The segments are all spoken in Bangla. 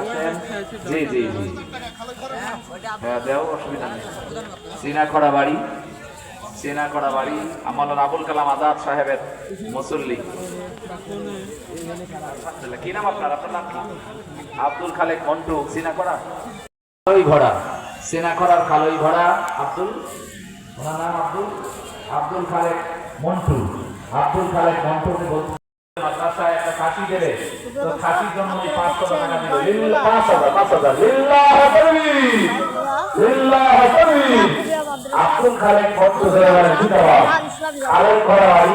আসেন জি জি জি। হ্যাঁ দেও অসুবিধা নেই। সিনা খড়া বাড়ি সিনা খড়া বাড়ি আমার আবুল কালাম আজাদ সাহেবের মুসল্লি। কি নাম আপনার? আপনার নাম কি? আব্দুল খালেক মন্টু। সিনা খড়া খালই ঘোড়া। সিনা খড়ার খালই ঘোড়া। আব্দুল? ওনার নাম আব্দুল? আব্দুল খালেক মন্টু। আব্দুল খালেক মন্টুকে বলতে মাদ্রাসায় একটা খাসি দেবে। তো খাসির জন্য ওই পাঁচশো টাকা দিল লিল্লাহ পাঁচ হাজার পাঁচ হাজার লিল্লাহ লিল্লাহ আব্দুল খালেক মন্টু ধরে জিন্দাবাদ। খালেক ঘোড়া বাড়ি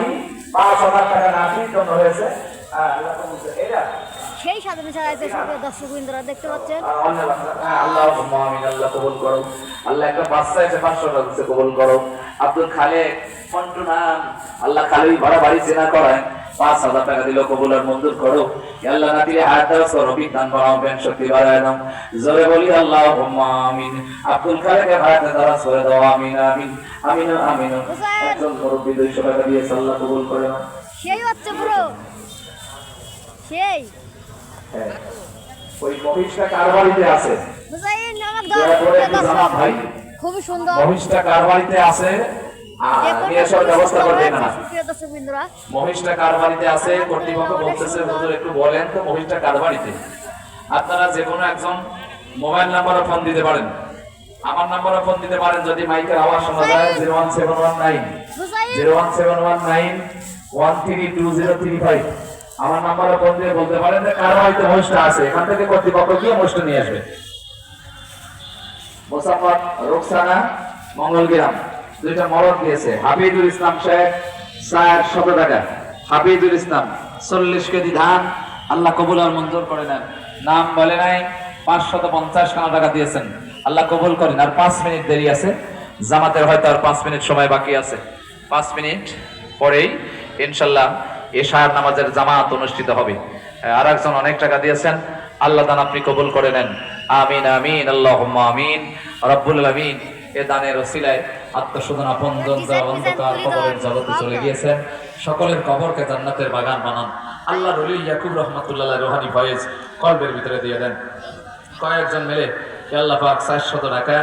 পাঁচ হাজার টাকা নাসির জন্য হয়েছে। হ্যাঁ, আল্লাহ কবুল করে। এটা সেই সাধন দর্শক বিন্দুরা দেখতে পাচ্ছেন। আল্লাহ আমিন আল্লাহ কবুল করো। আল্লাহ একটা বাচ্চা এসে পাঁচশো টাকা কবুল করো। আব্দুল খালেক মন্টু নাম। আল্লাহ খালি ভাড়া বাড়ি চেনা করায়। পাঁচ হাজার টাকা দিল কবুল আর মঞ্জুর করো আল্লাহ না দিলে হাত দাও করো বিজ্ঞান বাড়াও ব্যাংক শক্তি বাড়ায় দাও জোরে বলি আল্লাহ আমিন। আব্দুল খালেকে ভাড়াতে দ্বারা সরে দাও আমিন আমিন আমিন আমিন। একজন মুরব্বী দুইশো টাকা দিয়েছে আল্লাহ কবুল করে না সেই হচ্ছে পুরো। সেই। হ্যাঁ। ওই মহিষটা কার বাড়িতে আছে? দয়া খুবই সুন্দর। মহিষটা কার বাড়িতে আছে? আর যে কোনো নিয়ে আসার ব্যবস্থা করবেন না রয়েছে, সুপ্রিয় দর্শক বিন্দুরা মহিষটা কার বাড়িতে আছে কর্তৃপক্ষ বলতেছে হুজুর একটু বলেন তো মহিষটা কার বাড়িতে আপনারা যে কোনো একজন মোবাইল নাম্বারে ফোন দিতে পারেন। আমার নাম্বারে ফোন দিতে পারেন যদি মাইকের আওয়াজ শোনা যায়। Zero one seven one nine. Zero one seven one nine one three two zero three five. আমার নাম্বারে ফোন দিয়ে বলতে পারেন যে কার বাড়িতে মহিষটা আছে। এখান থেকে কর্তৃপক্ষ গিয়ে মহিষটা নিয়ে আসবে। মোসাফাত রোকসানা মঙ্গলগ্রাম দুইটা মরণ দিয়েছে। হাফিজুল ইসলাম শেখ ষাট শত টাকা। হাফিজুল ইসলাম, চল্লিশ কেজি ধান। আল্লাহ কবুল আর মঞ্জুর করে নেন। নাম বলে নাই, পাঁচশত পঞ্চাশ খানা টাকা দিয়েছেন। আল্লাহ কবুল করেন। আর পাঁচ মিনিট দেরি আছে। জামাতের হয়তো আর পাঁচ মিনিট সময় বাকি আছে। পাঁচ মিনিট পরেই ইনশাল্লাহ এশার নামাজের জামাত অনুষ্ঠিত হবে। আর একজন অনেক টাকা দিয়েছেন। আল্লাহ দান আপনি কবুল করে নেন। আমিন আমিন আল্লাহ আমিন। রব্বুল আমিন এ দানের অসিলায় আত্মশোধন, আপনজন অন্ধকার কবরের জগতে চলে গিয়েছেন সকলের কবরকে জান্নাতের বাগান বানান। আল্লাহ রুলি ইয়াকুব রহমতুল্লাহ রোহানি ফয়েজ কলবের ভিতরে দিয়ে দেন। কয়েকজন মিলে আল্লাহ পাক, চারশত টাকা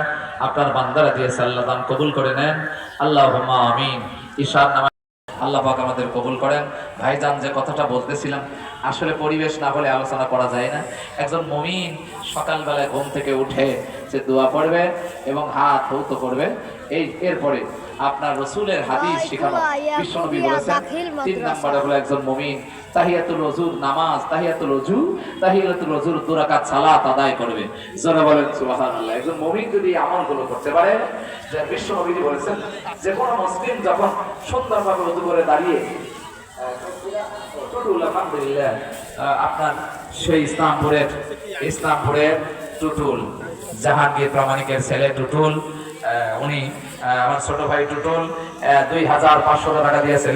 আপনার বান্দারা দিয়েছে আল্লাহ দান কবুল করে নেন। আল্লাহ আমিন। ঈশার নামা আল্লাহ পাক আমাদের কবুল করেন। ভাইজান যে কথাটা বলতেছিলাম, আসলে পরিবেশ না হলে আলোচনা করা যায় না। একজন মমিন সকালবেলায় ঘুম থেকে উঠে সে দোয়া পড়বে এবং হাত হৌত করবে। এই, এরপরে আপনার রসুলের হাদিস শেখানো। বিশ্বনবী বলেছেন তিন নম্বরে হলো একজন মমিন। তাহিয়াতুল রজুর নামাজ তাহিয়াতুল রজু তাহিয়াতুল রজুর দুরাকাত সালাত আদায় করবে। জোরে বলেন সুবহানাল্লাহ। একজন মুমিন যদি এই আমলগুলো করতে পারে যে বিশ্ব নবীজি বলেছেন যে কোনো মুসলিম যখন সুন্দরভাবে রজু করে দাঁড়িয়ে টুটুল আপনার সেই ইসলামপুরের ইসলামপুরের টুটুল জাহাঙ্গীর প্রামাণিকের ছেলে টুটুল উনি আমার ছোট ভাই টুটুল দুই হাজার পাঁচশো টাকা দিয়েছে।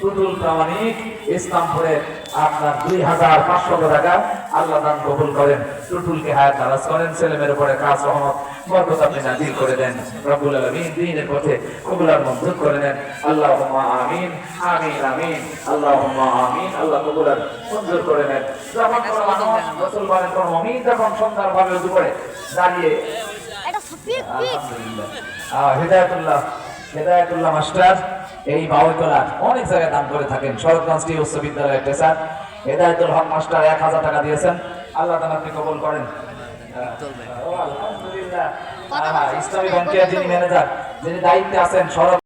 টুটুল প্রামাণিক ইসলামপুরের আপনার দুই হাজার পাঁচশো টাকা আল্লাহ দান কবুল করেন। টুটুলকে হায়াত নারাজ করেন ছেলেমেয়ের উপরে কাজ রহমত বরকত আপনি নাজিল করে দেন। রব্বুল আলামিন দিনের পথে কবুল আর মঞ্জুর করে দেন আল্লাহুম্মা আমিন আমিন আমিন আল্লাহুম্মা আমিন আল্লাহ কবুল আর মঞ্জুর করে নেন। যখন বলেন কোনো মুমিন যখন সুন্দরভাবে উজু করে দাঁড়িয়ে আলহামদুলিল্লাহ। হেদায়েতুল্লাহ। হেদায়েতুল্লাহ মাস্টার এই বাউতলা অনেক জায়গায় দান করে থাকেন। শরৎগঞ্জ টি উচ্চ বিদ্যালয়ের টিচার হেদায়তুল হক মাস্টার এক হাজার টাকা দিয়েছেন। আল্লাহ তালা আপনি কবল করেন। আলহামদুলিল্লাহ। ইসলামী ব্যাংকের যিনি ম্যানেজার যিনি দায়িত্বে আছেন শরৎ